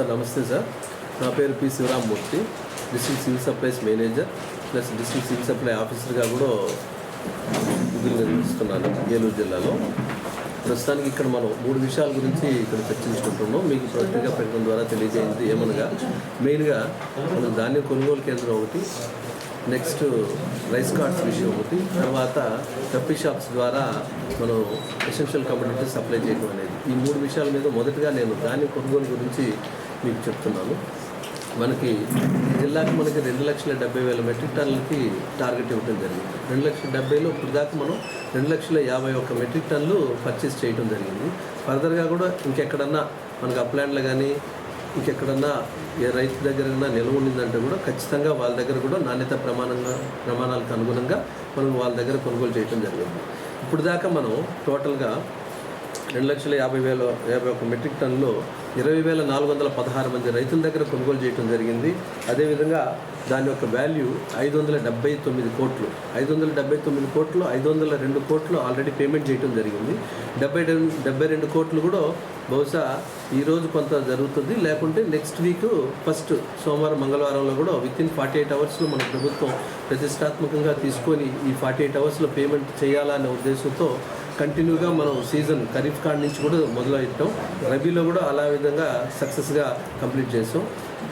Sir నమస్తే sir. నా పేరు P. Sivarammurthy. District civil supplies manager plus district civil supply ఆఫీసర్గా కూడా విధులు నిర్వహిస్తున్నాను ఏలూరు జిల్లాలో. ప్రస్తుతానికి ఇక్కడ మనం మూడు విషయాల గురించి ఇక్కడ చర్చించుకుంటున్నాం. మీకు పత్రికా పెట్టడం ద్వారా తెలియజేయండి ఏమనగా మెయిన్గా మనం ధాన్యం కొనుగోలు కేంద్రం ఒకటి నెక్స్ట్ రైస్ కార్డ్స్ విషయం ఒకటి తర్వాత కప్పీ షాప్స్ ద్వారా మనం ఎసెన్షియల్ కమ్యూనిటీ సప్లై చేయడం అనేది. ఈ మూడు విషయాల మీద మొదటగా నేను ధాన్యం కొనుగోలు గురించి మీకు చెప్తున్నాను. మనకి ఈ జిల్లాకి మనకి రెండు లక్షల డెబ్బై వేల మెట్రిక్ టన్నులకి టార్గెట్ ఇవ్వడం జరిగింది. రెండు లక్షల డెబ్బైలో ఇప్పుడు దాకా మనం రెండు లక్షల యాభై ఒక్క మెట్రిక్ టన్నులు పర్చేస్ చేయడం జరిగింది. ఫర్దర్గా కూడా ఇంకెక్కడన్నా మనకి అప్లాండ్లో కానీ ఇంకెక్కడన్నా ఏ రైతు దగ్గర నిల్వ ఉండిందంటే కూడా ఖచ్చితంగా వాళ్ళ దగ్గర కూడా నాణ్యత ప్రమాణంగా ప్రమాణాలకు అనుగుణంగా మనం వాళ్ళ దగ్గర కొనుగోలు చేయడం జరిగింది. ఇప్పుడు దాకా మనం టోటల్గా రెండు లక్షల యాభై వేల యాభై ఒక మెట్రిక్ టన్నులో ఇరవై వేల నాలుగు వందల పదహారు మంది రైతుల దగ్గర కొనుగోలు చేయడం జరిగింది. అదేవిధంగా దాని యొక్క వాల్యూ ఐదు వందల డెబ్బై తొమ్మిది కోట్లు. ఐదు వందల డెబ్బై తొమ్మిది కోట్లు ఐదు వందల రెండు కోట్లు ఆల్రెడీ పేమెంట్ చేయడం జరిగింది. డెబ్బై డెబ్బై రెండు కోట్లు కూడా బహుశా ఈరోజు కొంత జరుగుతుంది. లేకుంటే నెక్స్ట్ వీక్ ఫస్ట్ సోమవారం మంగళవారంలో కూడా విత్ ఇన్ ఫార్టీ ఎయిట్ అవర్స్లో మన ప్రభుత్వం ప్రతిష్టాత్మకంగా తీసుకొని ఈ ఫార్టీ ఎయిట్ అవర్స్లో పేమెంట్ చేయాలనే ఉద్దేశంతో కంటిన్యూగా మనం సీజన్ ఖరీఫ్ కార్డ్ నుంచి కూడా మొదలెట్టాం. రబీలో కూడా అలా విధంగా సక్సెస్గా కంప్లీట్ చేస్తాం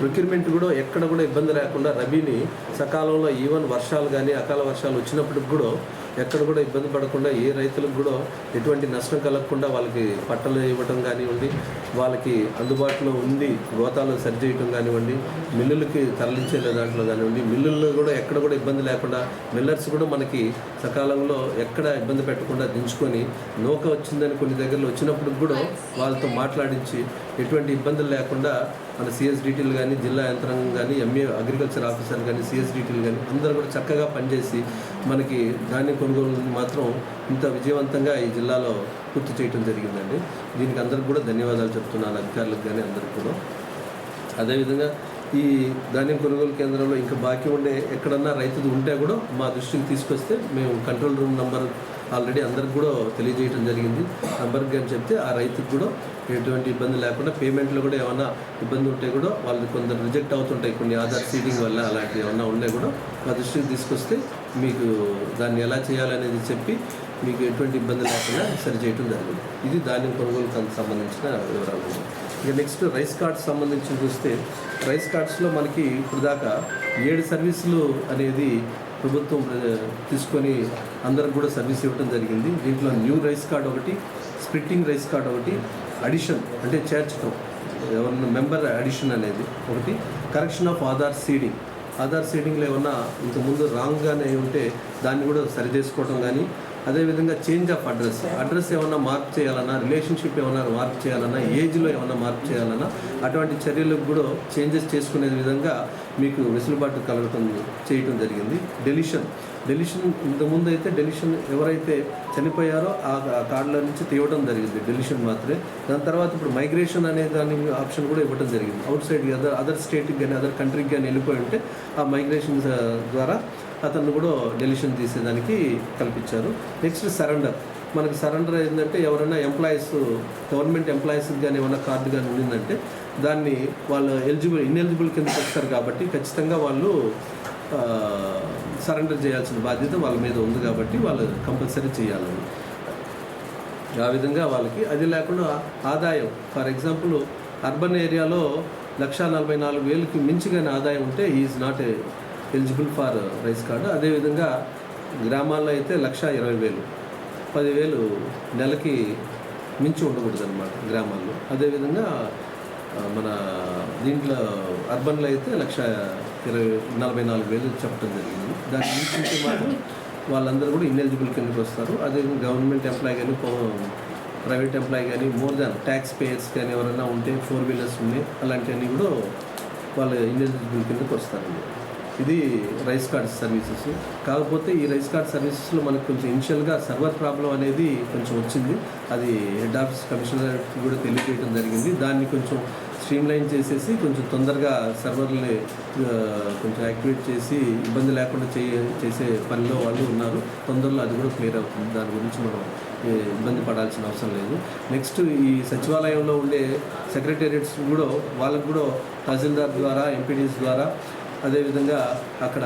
ప్రొక్యూర్మెంట్ కూడా ఎక్కడ కూడా ఇబ్బంది లేకుండా రబీని సకాలంలో ఈవెన్ వర్షాలు కానీ అకాల వర్షాలు వచ్చినప్పటికి కూడా ఎక్కడ కూడా ఇబ్బంది పడకుండా ఏ రైతులకు కూడా ఎటువంటి నష్టం కలగకుండా వాళ్ళకి పట్టలు ఇవ్వటం కానివ్వండి వాళ్ళకి అందుబాటులో ఉంది గోతాలు సరిచేయటం కానివ్వండి మిల్లులకి తరలించే దాంట్లో కానివ్వండి మిల్లుల్లో కూడా ఎక్కడ కూడా ఇబ్బంది లేకుండా మిల్లర్స్ కూడా మనకి సకాలంలో ఎక్కడ ఇబ్బంది పెట్టకుండా దించుకొని నౌక వచ్చిందని కొన్ని దగ్గరలో వచ్చినప్పుడు కూడా వాళ్ళతో మాట్లాడించి ఎటువంటి ఇబ్బందులు లేకుండా మన సిఎస్డిటీలు కానీ జిల్లా యంత్రాంగం కానీ ఎంఏ అగ్రికల్చర్ ఆఫీసర్ కానీ సిఎస్డిటీలు కానీ అందరూ కూడా చక్కగా పనిచేసి మనకి ధాన్యం కొనుగోలు మాత్రం ఇంత విజయవంతంగా ఈ జిల్లాలో పూర్తి చేయడం జరిగిందండి. దీనికి అందరికి కూడా ధన్యవాదాలు చెప్తున్నాను అధికారులకు కానీ అందరికి కూడా. అదేవిధంగా ఈ ధాన్యం కొనుగోలు కేంద్రంలో ఇంకా బాకీ ఉండే ఎక్కడన్నా రైతుది ఉంటే కూడా మా దృష్టికి తీసుకొస్తే మేము కంట్రోల్ రూమ్ నెంబర్ ఆల్రెడీ అందరికి కూడా తెలియజేయడం జరిగింది. నంబర్కి అని చెప్తే ఆ రైతుకు కూడా ఎటువంటి ఇబ్బంది లేకుండా పేమెంట్లో కూడా ఏమైనా ఇబ్బంది ఉంటే కూడా వాళ్ళు కొందరు రిజెక్ట్ అవుతుంటాయి. కొన్ని ఆధార్ సీడింగ్ వల్ల అలాంటివి ఏమన్నా ఉన్నాయి కూడా మా దృష్టికి తీసుకొస్తే మీకు దాన్ని ఎలా చేయాలనేది చెప్పి మీకు ఎటువంటి ఇబ్బంది లేకుండా సరిచేయటం జరిగింది. ఇది ధాన్యం కొనుగోలుకు సంబంధించిన వివరాలు. ఇక నెక్స్ట్ రైస్ కార్డ్స్ సంబంధించి చూస్తే రైస్ కార్డ్స్లో మనకి ఇప్పుడు దాకా ఏడు సర్వీసులు అనేది ప్రభుత్వం తీసుకొని అందరికి కూడా సర్వీస్ ఇవ్వడం జరిగింది. దీంట్లో న్యూ రైస్ కార్డ్ ఒకటి స్ప్లిట్టింగ్ రైస్ కార్డ్ ఒకటి అడిషన్ అంటే చేర్చడం ఎవరన్నా మెంబర్ అడిషన్ అనేది ఒకటి. Correction of Aadhaar seeding. Aadhaar సీడింగ్లో ఏమన్నా ఇంతకుముందు రాంగ్గానే ఉంటే దాన్ని కూడా సరిచేసుకోవడం కానీ అదేవిధంగా చేంజ్ ఆఫ్ అడ్రస్ అడ్రస్ ఏమన్నా మార్పు చేయాలన్నా రిలేషన్షిప్ ఏమన్నా మార్పు చేయాలన్నా ఏజ్లో ఏమన్నా మార్పు చేయాలన్నా అటువంటి చర్యలకు కూడా చేంజెస్ చేసుకునే విధంగా మీకు వెసులుబాటు కలగటం చేయటం జరిగింది. డెలిషన్ డెలిషన్ ఇంతకుముందు అయితే డెలిషన్ ఎవరైతే చనిపోయారో ఆ కార్డుల నుంచి తీయడం జరిగింది. డెలిషన్ మాత్రమే. దాని తర్వాత ఇప్పుడు మైగ్రేషన్ అనే దాని ఆప్షన్ కూడా ఇవ్వడం జరిగింది. అవుట్ సైడ్ అదర్ అదర్ స్టేట్కి కానీ అదర్ కంట్రీకి కానీ వెళ్ళిపోయి ఉంటే ఆ మైగ్రేషన్ ద్వారా అతన్ని కూడా డెలిషన్ తీసేదానికి కల్పించారు. Next surrender. మనకి సరెండర్ ఏంటంటే ఎవరైనా ఎంప్లాయీస్ గవర్నమెంట్ ఎంప్లాయీస్కి కానీ ఏమైనా కార్డు కానీ ఉండిందంటే దాన్ని వాళ్ళు ఎలిజిబుల్ ఇన్ఎలిజిబుల్ కింద వస్తారు కాబట్టి ఖచ్చితంగా వాళ్ళు సరెండర్ చేయాల్సిన బాధ్యత వాళ్ళ మీద ఉంది కాబట్టి వాళ్ళు కంపల్సరీ చేయాలని. ఆ విధంగా వాళ్ళకి అది లేకుండా ఆదాయం. ఫర్ ఎగ్జాంపుల్ అర్బన్ ఏరియాలో లక్ష నలభై నాలుగు వేలకి మించి కానీ ఆదాయం ఉంటే is not eligible for rice card అదేవిధంగా గ్రామాల్లో అయితే లక్ష ఇరవై వేలు పదివేలు నెలకి మించి ఉండకూడదు అనమాట గ్రామాల్లో అదేవిధంగా మన దీంట్లో అర్బన్లో అయితే లక్ష ఇరవై నలభై నాలుగు వేలు చెప్పడం జరిగింది. దాని మించి మాత్రం వాళ్ళందరూ కూడా ఇన్ఎలిజిబుల్ కిందకి వస్తారు. అదే గవర్నమెంట్ ఎంప్లాయ్ కానీ ప్రైవేట్ ఎంప్లాయ్ కానీ మోర్ దాన్ ట్యాక్స్ పేయర్స్ కానీ ఎవరైనా ఉంటే ఫోర్ వీలర్స్ ఉన్నాయి అలాంటివన్నీ కూడా వాళ్ళు ఇన్ఎలిజిబుల్ కిందకి వస్తారండి. ఇది రైస్ కార్డ్ సర్వీసెస్. కాకపోతే ఈ రైస్ కార్డ్ సర్వీసెస్లో మనకు కొంచెం ఇనిషియల్గా సర్వర్ ప్రాబ్లం అనేది కొంచెం వచ్చింది. అది హెడ్ ఆఫీస్ కమిషనర్కి కూడా తెలియజేయడం జరిగింది. దాన్ని కొంచెం స్ట్రీమ్లైన్ చేసేసి కొంచెం తొందరగా సర్వర్ని కొంచెం యాక్టివేట్ చేసి ఇబ్బంది లేకుండా చేయ చేసే పనిలో వాళ్ళు ఉన్నారు. తొందరలో అది కూడా క్లియర్ అవుతుంది. దాని గురించి మనం ఇబ్బంది పడాల్సిన అవసరం లేదు. నెక్స్ట్ ఈ సచివాలయంలో ఉండే సెక్రటేరియట్స్ కూడా వాళ్ళకు కూడా తహసీల్దార్ ద్వారా ఎంపీడీస్ ద్వారా అదేవిధంగా అక్కడ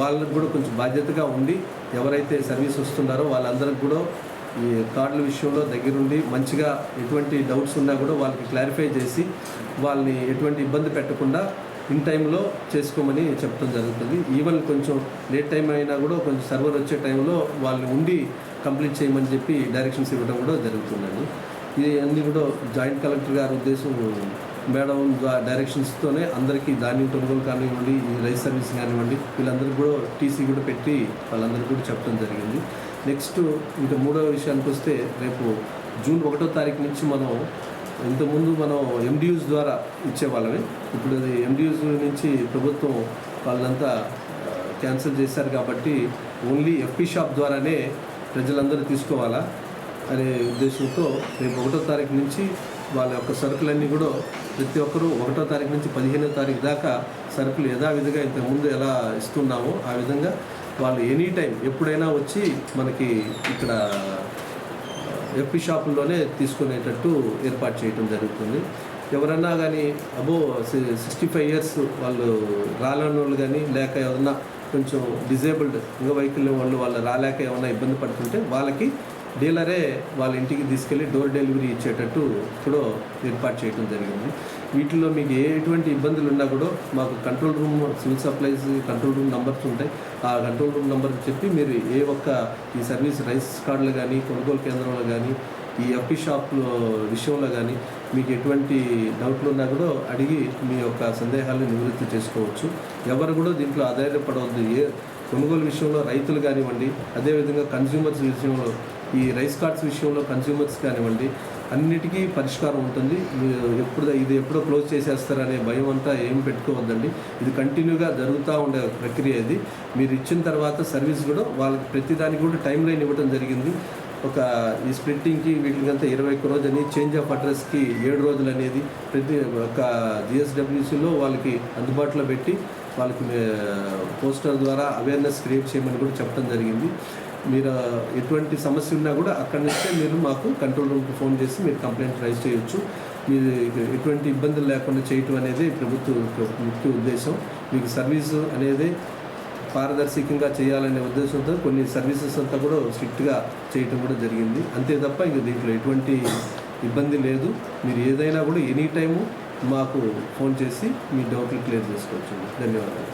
వాళ్ళకు కూడా కొంచెం బాధ్యతగా ఉండి ఎవరైతే సర్వీస్ వస్తున్నారో వాళ్ళందరికి కూడా ఈ కార్డుల విషయంలో దగ్గరుండి మంచిగా ఎటువంటి డౌట్స్ ఉన్నా కూడా వాళ్ళకి క్లారిఫై చేసి వాళ్ళని ఎటువంటి ఇబ్బంది పెట్టకుండా ఇన్ టైంలో చేసుకోమని చెప్పడం జరుగుతుంది. ఈవెన్ కొంచెం లేట్ టైం అయినా కూడా కొంచెం సర్వర్ వచ్చే టైంలో వాళ్ళని ఉండి కంప్లీట్ చేయమని చెప్పి డైరెక్షన్స్ ఇవ్వడం కూడా జరుగుతుందండి. ఇది అన్నీ కూడా జాయింట్ కలెక్టర్ గారి ఉద్దేశం మేడం ద్వారా డైరెక్షన్స్తోనే అందరికీ ధాన్యం కొనుగోలు కానివ్వండి ఈ రైస్ సర్వీస్ కానివ్వండి వీళ్ళందరికీ కూడా టీసీ కూడా పెట్టి వాళ్ళందరికీ కూడా చెప్పడం జరిగింది. నెక్స్ట్ ఇంకా మూడో విషయానికి వస్తే రేపు జూన్ ఒకటో తారీఖు నుంచి మనం ఇంతకుముందు మనం ఎండియూస్ ద్వారా ఇచ్చేవాళ్ళమే. ఇప్పుడు అది ఎండియూస్ నుంచి ప్రభుత్వం వాళ్ళంతా క్యాన్సిల్ చేశారు కాబట్టి ఓన్లీ ఎఫ్పీ షాప్ ద్వారానే ప్రజలందరూ తీసుకోవాలా అనే ఉద్దేశంతో రేపు ఒకటో తారీఖు నుంచి వాళ్ళ యొక్క సరుకులన్నీ కూడా ప్రతి ఒక్కరూ ఒకటో తారీఖు నుంచి పదిహేనో తారీఖు దాకా సరుకులు యథావిధిగా ఇంతకుముందు ఎలా ఇస్తున్నామో ఆ విధంగా వాళ్ళు ఎనీ టైం ఎప్పుడైనా వచ్చి మనకి ఇక్కడ ఎఫ్పి షాపుల్లోనే తీసుకునేటట్టు ఏర్పాటు చేయడం జరుగుతుంది. ఎవరన్నా కానీ అబో సిక్స్టీ ఫైవ్ ఇయర్స్ వాళ్ళు రాలేని వాళ్ళు కానీ లేక ఏమన్నా కొంచెం డిజేబుల్డ్ అంగవైకల్యం వాళ్ళు వాళ్ళు రాలేక ఏమైనా ఇబ్బంది పడుతుంటే వాళ్ళకి డీలరే వాళ్ళ ఇంటికి తీసుకెళ్ళి డోర్ డెలివరీ ఇచ్చేటట్టు కూడా ఏర్పాటు చేయడం జరిగింది. వీటిలో మీకు ఏ ఎటువంటి ఇబ్బందులు ఉన్నా కూడా మాకు control room civil supplies control room numbers ఉంటాయి. ఆ కంట్రోల్ రూమ్ నంబర్ చెప్పి మీరు ఏ ఒక్క ఈ సర్వీస్ రైస్ కార్డులు కానీ కొనుగోలు కేంద్రంలో కానీ ఈ ఎఫ్పి షాప్లో విషయంలో కానీ మీకు ఎటువంటి డౌట్లు ఉన్నా కూడా అడిగి మీ యొక్క సందేహాలను నివృత్తి చేసుకోవచ్చు. ఎవరు కూడా దీంట్లో ఆధారపడవద్దు. ఏ కొనుగోలు విషయంలో రైతులు కానివ్వండి అదేవిధంగా కన్జ్యూమర్స్ విషయంలో ఈ రైస్ కార్డ్స్ విషయంలో కన్జ్యూమర్స్ కానివ్వండి అన్నిటికీ పరిష్కారం ఉంటుంది. మీరు ఎప్పుడు ఇది ఎప్పుడో క్లోజ్ చేసేస్తారనే భయం అంతా ఏం పెట్టుకోవద్దండి. ఇది కంటిన్యూగా జరుగుతూ ఉండే ప్రక్రియ ఇది. మీరు ఇచ్చిన తర్వాత సర్వీస్ కూడా వాళ్ళకి ప్రతిదానికి కూడా టైం లైన్ ఇవ్వడం జరిగింది. ఒక ఈ స్ప్లిట్టింగ్కి వీటికంతా ఇరవై ఒక్క రోజు అని చేంజ్ ఆఫ్ అడ్రస్కి ఏడు రోజులు అనేది ప్రతి ఒక జిఎస్డబ్ల్యూసీలో వాళ్ళకి అందుబాటులో పెట్టి వాళ్ళకి పోస్టర్ ద్వారా అవేర్నెస్ క్రియేట్ చేయమని కూడా చెప్పడం జరిగింది. మీరు ఎటువంటి సమస్య ఉన్నా కూడా అక్కడి నుంచే మీరు మాకు కంట్రోల్ రూమ్కి ఫోన్ చేసి మీరు కంప్లైంట్ రైజ్ చేయొచ్చు. మీరు ఎటువంటి ఇబ్బందులు లేకుండా చేయటం అనేది ప్రభుత్వ ముఖ్య ఉద్దేశం. మీకు సర్వీసు అనేది పారదర్శకంగా చేయాలనే ఉద్దేశంతో కొన్ని సర్వీసెస్ అంతా కూడా స్ట్రిక్ట్గా చేయటం కూడా జరిగింది. అంతే తప్ప ఇంక దీంట్లో ఎటువంటి ఇబ్బంది లేదు. మీరు ఏదైనా కూడా ఎనీ టైము మాకు ఫోన్ చేసి మీ డౌట్లు క్లియర్ చేసుకోవచ్చు ధన్యవాదాలు.